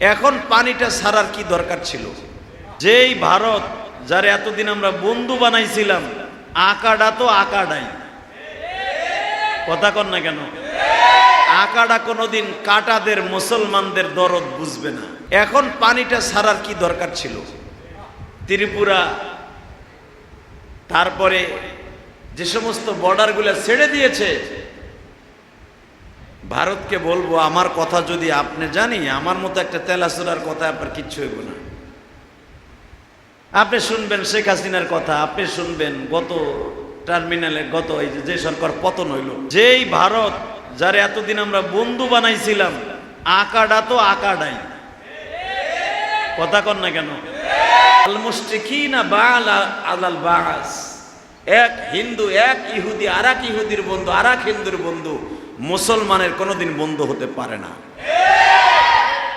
এখন পানিটা ছাড়ার কি দরকার ছিল? যেই ভারত, যারা এতদিন আমরা বন্ধু বানাইছিলাম, আকাডা তো আকাডাই। কথা কন না কেন? আকাডা কোনোদিন কাটাদের, মুসলমানদের দরদ বুঝবে না। এখন পানিটা ছাড়ার কি দরকার ছিল? ত্রিপুরা, তারপরে যে সমস্ত বর্ডারগুলো ছেড়ে দিয়েছে ভারতকে বলব, আমার কথা যদি আপনি জানি, আমার মতো একটা তেলাচুরার কথা আপনার কিচ্ছু হইব না। আপনি শুনবেন শেখ হাসিনার কথা, আপনি শুনবেন গত টার্মিনালে গত এই যে- সরকার পতন হইল। যেই ভারত যারা এতদিন আমরা বন্ধু বানাইছিলাম, আকাডা তো আকাডাই। কথা কন না কেন? আল মুশরিকিনা বাল আলাল বাস এক হিন্দু, এক ইহুদি আর এক ইহুদির বন্ধু আর এক হিন্দুর বন্ধু, মুসলমানের কোনোদিন বন্ধু হতে পারে না।